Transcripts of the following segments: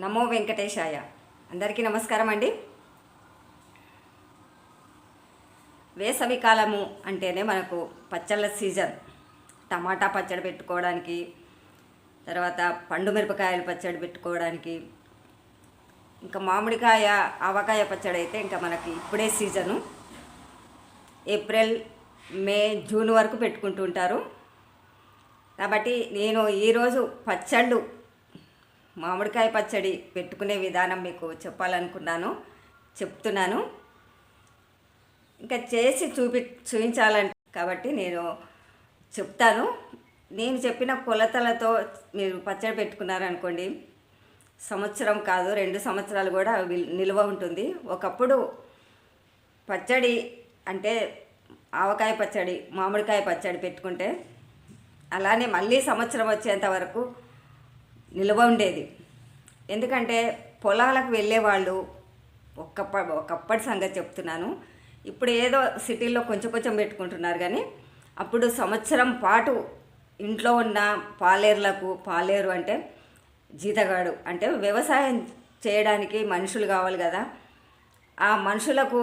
నమో వెంకటేశాయ. అందరికీ నమస్కారం అండి. వేసవి కాలము అంటేనే మనకు పచ్చళ్ళ సీజన్. టమాటా పచ్చడి పెట్టుకోవడానికి తర్వాత పండు మిరపకాయలు పచ్చడి పెట్టుకోవడానికి ఇంకా మామిడికాయ ఆవకాయ పచ్చడి అయితే ఇంకా మనకి ఇప్పుడే సీజను. ఏప్రిల్ మే జూన్ వరకు పెట్టుకుంటూ ఉంటారు. కాబట్టి నేను ఈరోజు పచ్చళ్ళు మామిడికాయ పచ్చడి పెట్టుకునే విధానం మీకు చెప్పాలనుకున్నాను చెప్తున్నాను. ఇంకా చేసి చూపి చూపించాలంటే కాబట్టి నేను చెప్తాను. నేను చెప్పిన కొలతలతో మీరు పచ్చడి పెట్టుకున్నారనుకోండి సంవత్సరం కాదు రెండు సంవత్సరాలు కూడా విల్- నిల్వ ఉంటుంది. ఒకప్పుడు పచ్చడి అంటే ఆవకాయ పచ్చడి మామిడికాయ పచ్చడి పెట్టుకుంటే అలానే మళ్ళీ సంవత్సరం వచ్చేంత వరకు నిల్వ ఉండేది. ఎందుకంటే పొలాలకు వెళ్ళేవాళ్ళు ఒక్కప్ప ఒకప్పటి సంగతి చెప్తున్నాను. ఇప్పుడు ఏదో సిటీల్లో కొంచెం కొంచెం పెట్టుకుంటున్నారు కానీ అప్పుడు సంవత్సరం పాటు ఇంట్లో ఉన్న పాలేరులకు పాలేరు అంటే జీతగాడు అంటే వ్యవసాయం చేయడానికి మనుషులు కావాలి కదా. ఆ మనుషులకు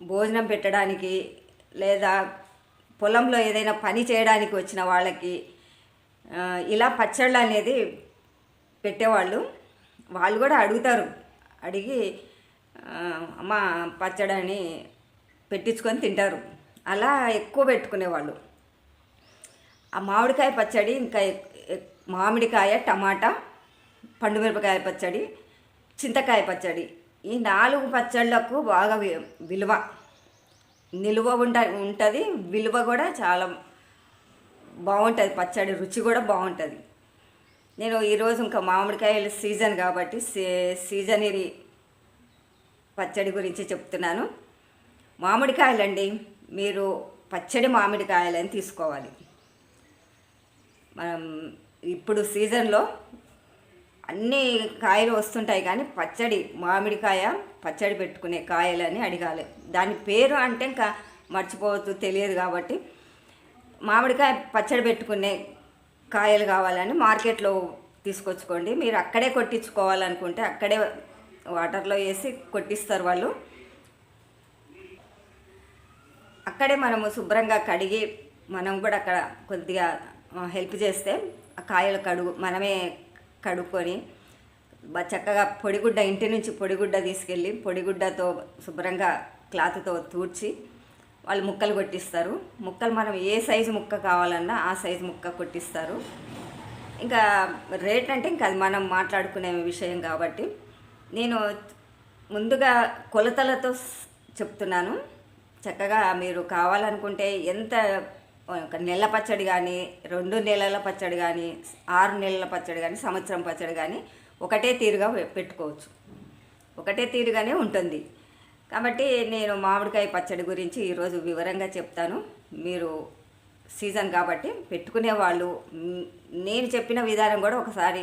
భోజనం పెట్టడానికి లేదా పొలంలో ఏదైనా పని చేయడానికి వచ్చిన వాళ్ళకి ఇలా పచ్చళ్ళు అనేది పెట్టేవాళ్ళు. వాళ్ళు కూడా అడుగుతారు. అడిగి అమ్మ పచ్చడని పెట్టించుకొని తింటారు. అలా ఎక్కువ పెట్టుకునేవాళ్ళు. ఆ మామిడికాయ పచ్చడి ఇంకా మామిడికాయ టమాటా పండుమిరపకాయ పచ్చడి చింతకాయ పచ్చడి. ఈ నాలుగు పచ్చళ్ళకు బాగా విలువ. నిలువ ఉంట ఉంటుంది విలువ కూడా చాలా బాగుంటుంది. పచ్చడి రుచి కూడా బాగుంటుంది. నేను ఈరోజు ఇంకా మామిడికాయల సీజన్ కాబట్టి సీ పచ్చడి గురించి చెప్తున్నాను. మామిడికాయలండి మీరు పచ్చడి మామిడికాయలని తీసుకోవాలి. మనం ఇప్పుడు సీజన్లో అన్ని కాయలు వస్తుంటాయి కానీ పచ్చడి మామిడికాయ పచ్చడి పెట్టుకునే కాయలని అడగాలి. దాని పేరు అంటే ఇంకా మర్చిపోవద్దు తెలియదు కాబట్టి మామిడికాయ పచ్చడి పెట్టుకునే కాయలు కావాలని మార్కెట్లో తీసుకొచ్చుకోండి. మీరు అక్కడే కొట్టించుకోవాలనుకుంటే అక్కడే వాటర్లో వేసి కొట్టిస్తారు వాళ్ళు. అక్కడే మనము శుభ్రంగా కడిగి మనం కూడా అక్కడ కొద్దిగా హెల్ప్ చేస్తే ఆ కాయలు కడుగు మనమే కడుక్కొని చక్కగా పొడిగుడ్డ ఇంటి నుంచి పొడిగుడ్డ తీసుకెళ్ళి పొడిగుడ్డతో శుభ్రంగా క్లాత్తో తూడ్చి వాళ్ళు ముక్కలు కొట్టిస్తారు. ముక్కలు మనం ఏ సైజు ముక్క కావాలన్నా ఆ సైజు ముక్క కొట్టిస్తారు. ఇంకా రేట్ అంటే ఇంకా అది మనం మాట్లాడుకునే విషయం కాబట్టి నేను ముందుగా కొలతలతో చెప్తున్నాను. చక్కగా మీరు కావాలనుకుంటే ఎంత ఒక నెల పచ్చడి కానీ రెండు నెలల పచ్చడి కానీ ఆరు నెలల పచ్చడి కానీ సంవత్సరం పచ్చడి కానీ ఒకటే తీరుగా పె- పెట్టుకోవచ్చు. ఒకటే తీరుగానే ఉంటుంది. కాబట్టి నేను మామిడికాయ పచ్చడి గురించి ఈరోజు వివరంగా చెప్తాను. మీరు సీజన్ కాబట్టి పెట్టుకునే వాళ్ళు నేను చెప్పిన విధానం కూడా ఒకసారి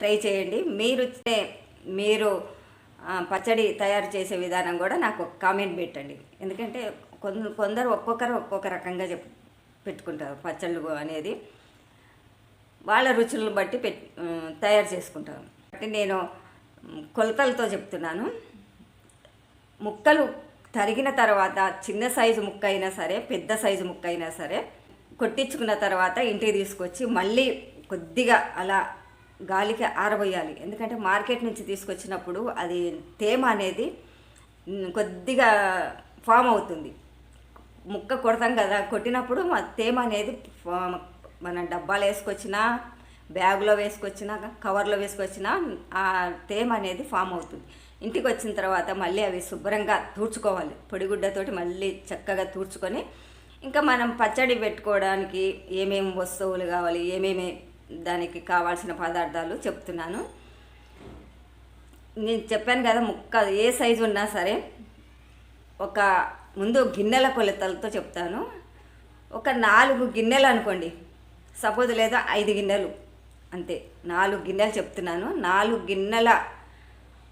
ట్రై చేయండి. మీరు మీరు పచ్చడి తయారు చేసే విధానం కూడా నాకు కామెంట్ పెట్టండి. ఎందుకంటే కొందరు కొందరు ఒక్కొక్కరు ఒక్కొక్క రకంగా చెప్ పెట్టుకుంటారు పచ్చళ్ళు అనేది. వాళ్ళ రుచులను బట్టి పెట్ తయారు చేసుకుంటారు. కాబట్టి నేను కొలతలతో చెప్తున్నాను. ముక్కలు తరిగిన తర్వాత చిన్న సైజు ముక్క అయినా సరే పెద్ద సైజు ముక్క అయినా సరే కొట్టించుకున్న తర్వాత ఇంటికి తీసుకొచ్చి మళ్ళీ కొద్దిగా అలా గాలికి ఆరబోయాలి. ఎందుకంటే మార్కెట్ నుంచి తీసుకొచ్చినప్పుడు అది తేమ అనేది కొద్దిగా ఫామ్ అవుతుంది. ముక్క కొడతాం కదా కొట్టినప్పుడు మా తేమ అనేది ఫా- మన డబ్బాలో వేసుకొచ్చినా బ్యాగులో వేసుకొచ్చినా కవర్లో వేసుకొచ్చినా ఆ తేమ అనేది ఫామ్ అవుతుంది. ఇంటికి వచ్చిన తర్వాత మళ్ళీ అవి శుభ్రంగా తూడ్చుకోవాలి. పొడిగుడ్డతోటి మళ్ళీ చక్కగా తూడ్చుకొని ఇంకా మనం పచ్చడి పెట్టుకోవడానికి ఏమేమి వస్తువులు కావాలి ఏమేమి దానికి కావాల్సిన పదార్థాలు చెప్తున్నాను. నేను చెప్పాను కదా ముక్క ఏ సైజు ఉన్నా సరే ఒక ముందు గిన్నెల కొలతలతో చెప్తాను. ఒక నాలుగు గిన్నెలు అనుకోండి సపోజ్ లేదా ఐదు గిన్నెలు అంతే. నాలుగు గిన్నెలు చెప్తున్నాను. నాలుగు గిన్నెల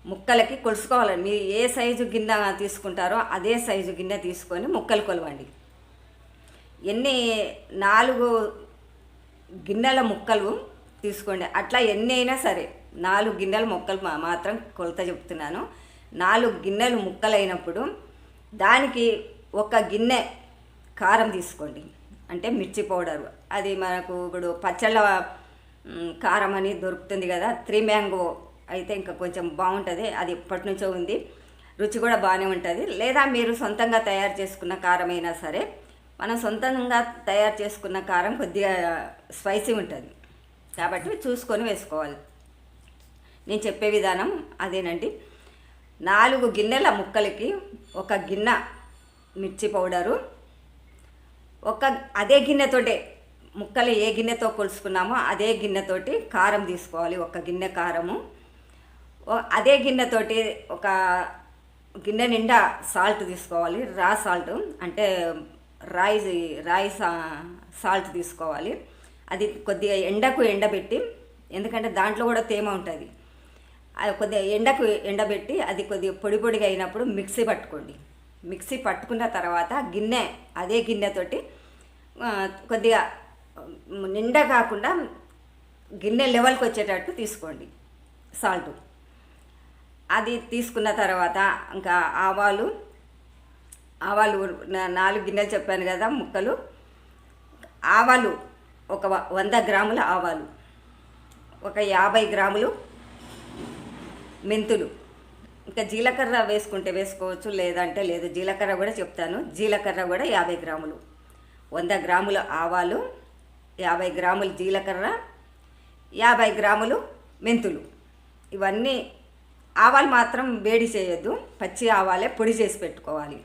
ముక్కలకి కొలుసుకోవాలండి మీరు ఏ సైజు గిన్నె తీసుకుంటారో అదే సైజు గిన్నె తీసుకొని ముక్కలు కొలవండి. ఎన్ని నాలుగు గిన్నెల ముక్కలు తీసుకోండి. అట్లా ఎన్ని అయినా సరే నాలుగు గిన్నెలు ముక్కలు మాత్రం కొలత చెప్తున్నాను. నాలుగు గిన్నెలు ముక్కలైనప్పుడు దానికి ఒక గిన్నె కారం తీసుకోండి. అంటే మిర్చి పౌడరు. అది మనకు ఇప్పుడు పచ్చళ్ళ కారం అని దొరుకుతుంది కదా. త్రీ మ్యాంగో అయితే ఇంకా కొంచెం బాగుంటుంది. అది ఎప్పటి నుంచో ఉంది. రుచి కూడా బాగానే ఉంటుంది. లేదా మీరు సొంతంగా తయారు చేసుకున్న కారం అయినా సరే మనం సొంతంగా తయారు చేసుకున్న కారం కొద్దిగా స్పైసీ ఉంటుంది. కాబట్టి చూసుకొని వేసుకోవాలి. నేను చెప్పే విధానం అదేనండి. నాలుగు గిన్నెల ముక్కలకి ఒక గిన్నె మిర్చి పౌడరు. ఒక అదే గిన్నెతోటే ముక్కలు ఏ గిన్నెతో కొలుసుకున్నామో అదే గిన్నెతోటి కారం తీసుకోవాలి. ఒక గిన్నె కారము. అదే గిన్నెతోటి ఒక గిన్నె నిండా సాల్ట్ తీసుకోవాలి రా సాల్ట్. అంటే రాయి రాయి సా- సాల్ట్ తీసుకోవాలి. అది కొద్దిగా ఎండకు ఎండబెట్టి ఎందుకంటే దాంట్లో కూడా తేమ ఉంటుంది. అది కొద్దిగా ఎండకు ఎండబెట్టి అది కొద్దిగా పొడి పొడిగా అయినప్పుడు మిక్సీ పట్టుకోండి. మిక్సీ పట్టుకున్న తర్వాత గిన్నె అదే గిన్నెతోటి కొద్దిగా నిండా కాకుండా గిన్నె లెవెల్కి వచ్చేటట్టు తీసుకోండి సాల్ట్. అది తీసుకున్న తర్వాత ఇంకా ఆవాలు ఆవాలు నాలుగు గిన్నెలు చెప్పాను కదా ముక్కలు. ఆవాలు ఒక వ- వంద గ్రాముల ఆవాలు ఒక యాభై గ్రాములు మెంతులు. ఇంకా జీలకర్ర వేసుకుంటే వేసుకోవచ్చు లేదంటే లేదు. జీలకర్ర కూడా చెప్తాను. జీలకర్ర కూడా యాభై గ్రాములు. వంద గ్రాముల ఆవాలు యాభై గ్రాములు జీలకర్ర యాభై గ్రాములు మెంతులు. ఇవన్నీ ఆవాలు మాత్రం వేడి చేయొద్దు. పచ్చి ఆవాలే పొడి చేసి పెట్టుకోవాలి.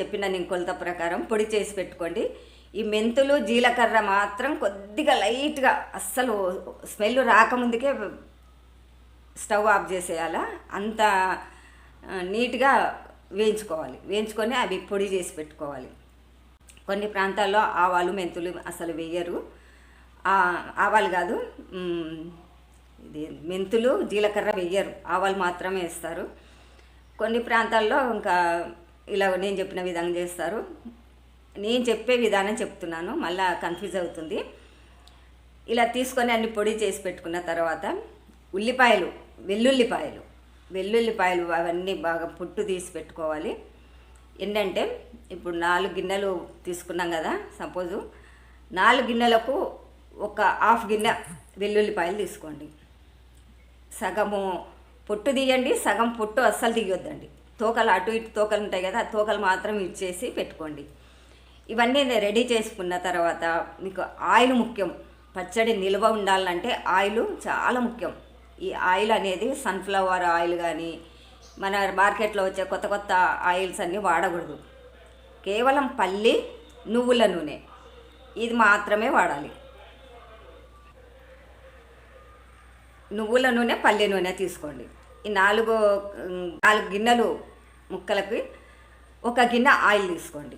చెప్పిన నేను కొలత ప్రకారం పొడి చేసి పెట్టుకోండి. ఈ మెంతులు జీలకర్ర మాత్రం కొద్దిగా లైట్గా అస్సలు స్మెల్ రాకముందుకే స్టవ్ ఆఫ్ చేసేయాలా. అంత నీట్గా వేయించుకోవాలి. వేయించుకొని అవి పొడి చేసి పెట్టుకోవాలి. కొన్ని ప్రాంతాల్లో ఆవాలు మెంతులు అసలు వేయరు. ఆవాలు కాదు ఇది మెంతులు జీలకర్ర వేయరు ఆవాలు మాత్రమే వేస్తారు. కొన్ని ప్రాంతాల్లో ఇంకా ఇలా నేను చెప్పిన విధంగా చేస్తారు. నేను చెప్పే విధానం చెప్తున్నాను. మళ్ళా కన్ఫ్యూజ్ అవుతుంది. ఇలా తీసుకొని అన్ని పొడి చేసి పెట్టుకున్న తర్వాత ఉల్లిపాయలు వెల్లుల్లిపాయలు వెల్లుల్లిపాయలు అవన్నీ బాగా పుట్టు తీసి పెట్టుకోవాలి. ఏంటంటే ఇప్పుడు నాలుగు గిన్నెలు తీసుకున్నాం కదా సపోజు నాలుగు గిన్నెలకు ఒక హాఫ్ గిన్నె వెల్లుల్లిపాయలు తీసుకోండి. సగము పొట్టు తీయండి సగం పొట్టు అస్సలు తీయొద్దండి. తోకలు అటు ఇటు తోకలు ఉంటాయి కదా ఆ తోకలు మాత్రం ఇచ్చేసి పెట్టుకోండి. ఇవన్నీ నేను రెడీ చేసుకున్న తర్వాత మీకు ఆయిల్ ముఖ్యం. పచ్చడి నిల్వ ఉండాలంటే ఆయిల్ చాలా ముఖ్యం. ఈ ఆయిల్ అనేది సన్ఫ్లవర్ ఆయిల్ కానీ మన మార్కెట్లో వచ్చే కొత్త కొత్త ఆయిల్స్ అన్నీ వాడకూడదు. కేవలం పల్లి నువ్వుల నూనె. ఇది మాత్రమే వాడాలి. నువ్వుల నూనె పల్లె నూనె తీసుకోండి. ఈ నాలుగు నాలుగు గిన్నెలు ముక్కలకి ఒక గిన్నె ఆయిల్ తీసుకోండి.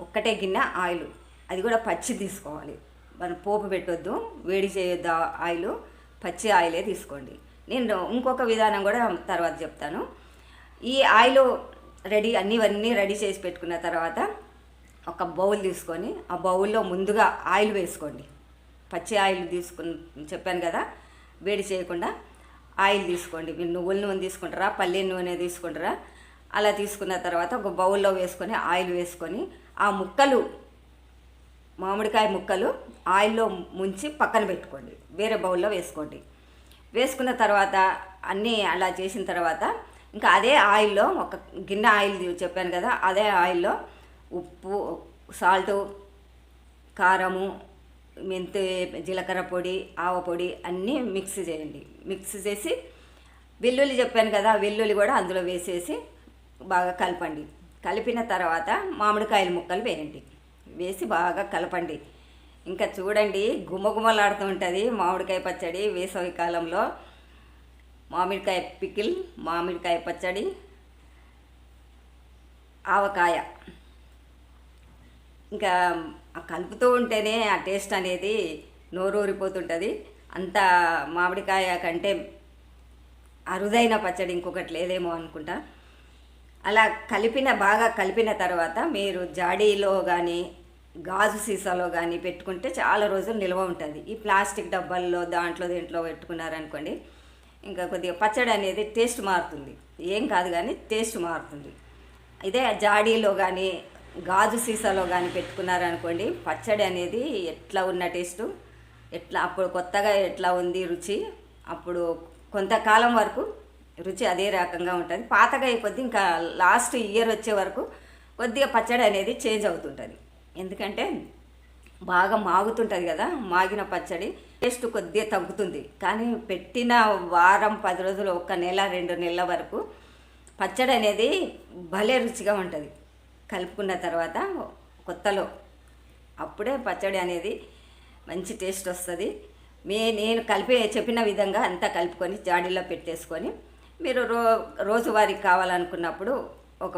ఒక్కటే గిన్నె ఆయిల్. అది కూడా పచ్చి తీసుకోవాలి. మనం పోపు పెట్టొద్దు వేడి చేయొద్దు ఆ ఆయిల్. పచ్చి ఆయిలే తీసుకోండి. నేను ఇంకొక విధానం కూడా తర్వాత చెప్తాను. ఈ ఆయిల్ రెడీ అన్నివన్నీ రెడీ చేసి పెట్టుకున్న తర్వాత ఒక బౌల్ తీసుకొని ఆ బౌల్లో ముందుగా ఆయిల్ వేసుకోండి. పచ్చి ఆయిల్ తీసుకుని చెప్పాను కదా వేడి చేయకుండా ఆయిల్ తీసుకోండి. మీరు నువ్వుల నూనె తీసుకుంటారా పల్లి నూనె తీసుకుంటారా అలా తీసుకున్న తర్వాత ఒక బౌల్లో వేసుకొని ఆయిల్ వేసుకొని ఆ ముక్కలు మామిడికాయ ముక్కలు ఆయిల్లో ముంచి పక్కన పెట్టుకోండి. వేరే బౌల్లో వేసుకోండి. వేసుకున్న తర్వాత అన్నీ అలా చేసిన తర్వాత ఇంకా అదే ఆయిల్లో ఒక గిన్నె ఆయిల్ చెప్పాను కదా అదే ఆయిల్లో ఉప్పు సాల్టు కారము మెంతి జీలకర్ర పొడి ఆవ పొడి అన్నీ మిక్స్ చేయండి. మిక్స్ చేసి వెల్లుల్లి చెప్పాను కదా వెల్లుల్లి కూడా అందులో వేసేసి బాగా కలపండి. కలిపిన తర్వాత మామిడికాయల ముక్కలు వేయండి. వేసి బాగా కలపండి. ఇంకా చూడండి గుమగుమలాడుతూ ఉంటుంది మామిడికాయ పచ్చడి వేసవి కాలంలో. మామిడికాయ పికిల్ మామిడికాయ పచ్చడి ఆవకాయ. ఇంకా కలుపుతూ ఉంటేనే ఆ టేస్ట్ అనేది నోరూరిపోతుంటుంది. అంత మామిడికాయ కంటే అరుదైన పచ్చడి ఇంకొకటి లేదేమో అనుకుంటా. అలా కలిపిన బాగా కలిపిన తర్వాత మీరు జాడీలో కానీ గాజు సీసాలో కానీ పెట్టుకుంటే చాలా రోజులు నిల్వ ఉంటుంది. ఈ ప్లాస్టిక్ డబ్బాల్లో దాంట్లో దీంట్లో పెట్టుకున్నారనుకోండి ఇంకా కొద్దిగా పచ్చడి అనేది టేస్ట్ మారుతుంది. ఏం కాదు కానీ టేస్ట్ మారుతుంది. ఇదే జాడీలో కానీ గాజు సీసాలో కానీ పెట్టుకున్నారనుకోండి పచ్చడి అనేది ఎట్లా ఉన్న టేస్టు? ఎట్లా అప్పుడు కొత్తగా ఎట్లా ఉంది రుచి? అప్పుడు కొంతకాలం వరకు రుచి అదే రకంగా ఉంటుంది. పాతగా అయిపోద్ది ఇంకా లాస్ట్ ఇయర్ వచ్చే వరకు కొద్దిగా పచ్చడి అనేది చేంజ్ అవుతుంటుంది. ఎందుకంటే బాగా మాగుతుంటుంది కదా మాగిన పచ్చడి. టేస్ట్ కొద్దిగా తగ్గుతుంది. కానీ పెట్టిన వారం పది రోజులు ఒక నెల రెండు నెలల వరకు పచ్చడి అనేది భలే రుచిగా ఉంటుంది. కలుపుకున్న తర్వాత కొత్తలో అప్పుడే పచ్చడి అనేది మంచి టేస్ట్ వస్తుంది. మీ నేను కలిపి చెప్పిన విధంగా అంతా కలుపుకొని జాడీలో పెట్టేసుకొని మీరు రో రోజువారీ కావాలనుకున్నప్పుడు ఒక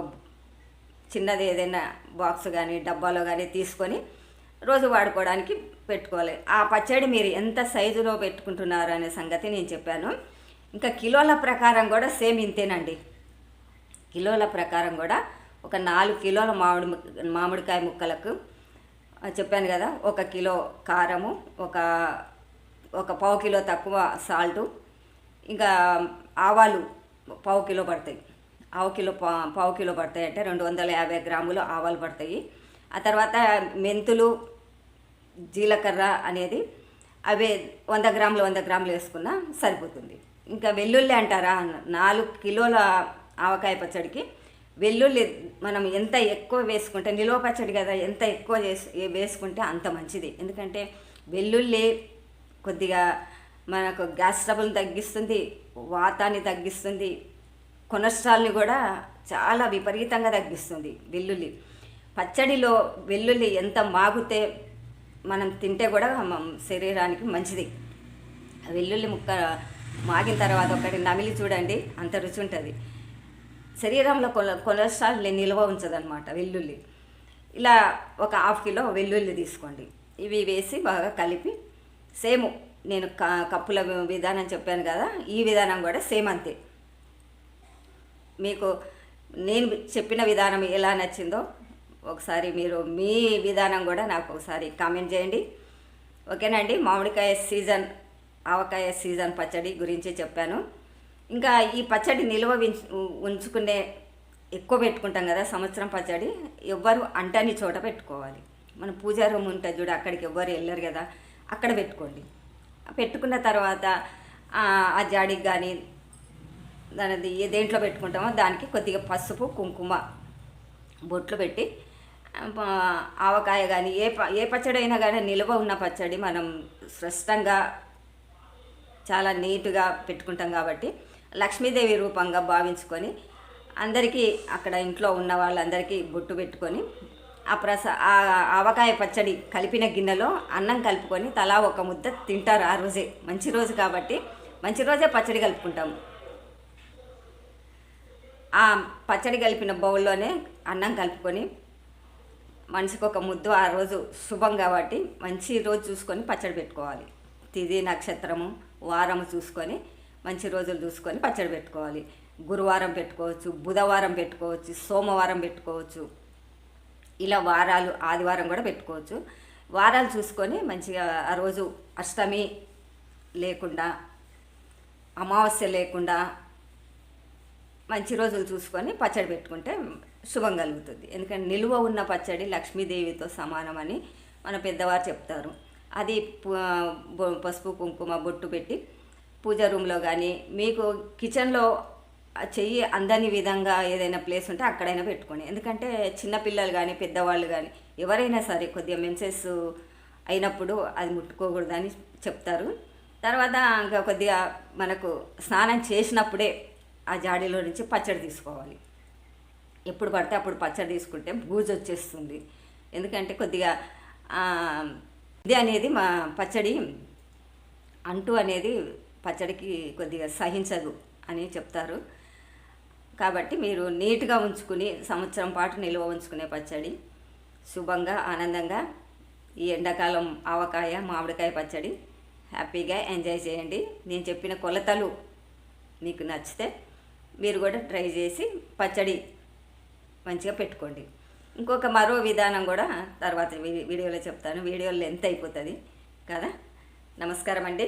చిన్నది ఏదైనా బాక్స్ కానీ డబ్బాలో కానీ తీసుకొని రోజు వాడుకోవడానికి పెట్టుకోవాలి. ఆ పచ్చడి మీరు ఎంత సైజులో పెట్టుకుంటున్నారు అనే సంగతి నేను చెప్పాను. ఇంకా కిలోల ప్రకారం కూడా సేమ్ ఇంతేనండి. కిలోల ప్రకారం కూడా ఒక నాలుగు కిలోల మామిడి మామిడికాయ ముక్కలకు చెప్పాను కదా ఒక కిలో కారము ఒక ఒక పావు కిలో తక్కువ సాల్టు ఇంకా ఆవాలు పావు కిలో పడతాయి. ఆవు కిలో పా పావు కిలో పడతాయి అంటే రెండు వందల యాభై గ్రాములు ఆవాలు పడతాయి. ఆ తర్వాత మెంతులు జీలకర్ర అనేది అవే వంద గ్రాములు వంద గ్రాములు వేసుకున్నా సరిపోతుంది. ఇంకా వెల్లుల్లి అంటారా? నాలుగు కిలోల ఆవకాయ పచ్చడికి వెల్లుల్లి మనం ఎంత ఎక్కువ వేసుకుంటే నిలువ పచ్చడి కదా ఎంత ఎక్కువ చేసి వేసుకుంటే అంత మంచిది. ఎందుకంటే వెల్లుల్లి కొద్దిగా మనకు గ్యాస్ ట్రబుల్ తగ్గిస్తుంది వాతాన్ని తగ్గిస్తుంది కొలెస్ట్రాల్ని కూడా చాలా విపరీతంగా తగ్గిస్తుంది వెల్లుల్లి. పచ్చడిలో వెల్లుల్లి ఎంత మాగితే మనం తింటే కూడా శరీరానికి మంచిది. ఆ వెల్లుల్లి ముక్క మాగిన తర్వాత ఒకటి నమిలి చూడండి అంత రుచి ఉంటుంది. శరీరంలో కొల నిల్వ ఉంచదనమాట వెల్లుల్లి. ఇలా ఒక హాఫ్ కిలో వెల్లుల్లి తీసుకోండి. ఇవి వేసి బాగా కలిపి సేమ్ నేను క కప్పుల విధానం చెప్పాను కదా ఈ విధానం కూడా సేమ్ అంతే. మీకు నేను చెప్పిన విధానం ఎలా నచ్చిందో ఒకసారి మీరు మీ విధానం కూడా నాకు ఒకసారి కామెంట్ చేయండి. ఓకేనండి మామిడికాయ సీజన్ ఆవకాయ సీజన్ పచ్చడి గురించి చెప్పాను. ఇంకా ఈ పచ్చడి నిల్వ ఉంచుకునే ఎక్కువ పెట్టుకుంటాం కదా సంవత్సరం పచ్చడి ఎవ్వరు అంటని చోట పెట్టుకోవాలి. మన పూజా రూమ్ ఉంటుంది చూడు అక్కడికి ఎవ్వరు వెళ్ళరు కదా అక్కడ పెట్టుకోండి. పెట్టుకున్న తర్వాత ఆ జాడికి కానీ దానిది ఏ దేంట్లో పెట్టుకుంటామో దానికి కొద్దిగా పసుపు కుంకుమ బొట్లు పెట్టి ఆవకాయ కానీ ఏ ప ఏ పచ్చడి అయినా కానీ నిల్వ ఉన్న పచ్చడి మనం స్పష్టంగా చాలా నీట్గా పెట్టుకుంటాం కాబట్టి లక్ష్మీదేవి రూపంగా భావించుకొని అందరికీ అక్కడ ఇంట్లో ఉన్న వాళ్ళందరికీ బొట్టు పెట్టుకొని ఆ ప్రస ఆ ఆవకాయ పచ్చడి కలిపిన గిన్నెలో అన్నం కలుపుకొని తలా ఒక ముద్ద తింటారు ఆ రోజే. మంచి రోజు కాబట్టి మంచి రోజే పచ్చడి కలుపుకుంటాము. ఆ పచ్చడి కలిపిన బౌల్లోనే అన్నం కలుపుకొని మనిషికి ఒక ముద్దు ఆ రోజు శుభం కాబట్టి మంచి రోజు చూసుకొని పచ్చడి పెట్టుకోవాలి. తిది నక్షత్రము వారము చూసుకొని మంచి రోజులు చూసుకొని పచ్చడి పెట్టుకోవాలి. గురువారం పెట్టుకోవచ్చు బుధవారం పెట్టుకోవచ్చు సోమవారం పెట్టుకోవచ్చు. ఇలా వారాలు ఆదివారం కూడా పెట్టుకోవచ్చు. వారాలు చూసుకొని మంచిగా ఆ రోజు అష్టమి లేకుండా అమావాస్య లేకుండా మంచి రోజులు చూసుకొని పచ్చడి పెట్టుకుంటే శుభం కలుగుతుంది. ఎందుకంటే నిలువ ఉన్న పచ్చడి లక్ష్మీదేవితో సమానమని మన పెద్దవారు చెప్తారు. అది పసుపు కుంకుమ బొట్టు పెట్టి పూజ రూమ్లో కానీ మీకు కిచెన్లో ఆ చెయ్యి అందని విధంగా ఏదైనా ప్లేస్ ఉంటే అక్కడైనా పెట్టుకోండి. ఎందుకంటే చిన్నపిల్లలు కానీ పెద్దవాళ్ళు కానీ ఎవరైనా సరే కొద్దిగా మెన్సెస్ అయినప్పుడు అది ముట్టుకోకూడదని చెప్తారు. తర్వాత ఇంకా కొద్దిగా మనకు స్నానం చేసినప్పుడే ఆ జాడీలో నుంచి పచ్చడి తీసుకోవాలి. ఎప్పుడు పడితే అప్పుడు పచ్చడి తీసుకుంటే బూజు వచ్చేస్తుంది. ఎందుకంటే కొద్దిగా ఇది అనేది మా పచ్చడి అంటు అనేది పచ్చడికి కొద్దిగా సహించదు అని చెప్తారు. కాబట్టి మీరు నీట్గా ఉంచుకుని సంవత్సరం పాటు నిల్వ ఉంచుకునే పచ్చడి శుభంగా ఆనందంగా ఈ ఎండాకాలం ఆవకాయ మామిడికాయ పచ్చడి హ్యాపీగా ఎంజాయ్ చేయండి. నేను చెప్పిన కొలతలు మీకు నచ్చితే మీరు కూడా ట్రై చేసి పచ్చడి మంచిగా పెట్టుకోండి. ఇంకొక మరో విధానం కూడా తర్వాత వీడియోలో చెప్తాను. వీడియోలో ఎంత అయిపోతుంది కదా? నమస్కారం అండి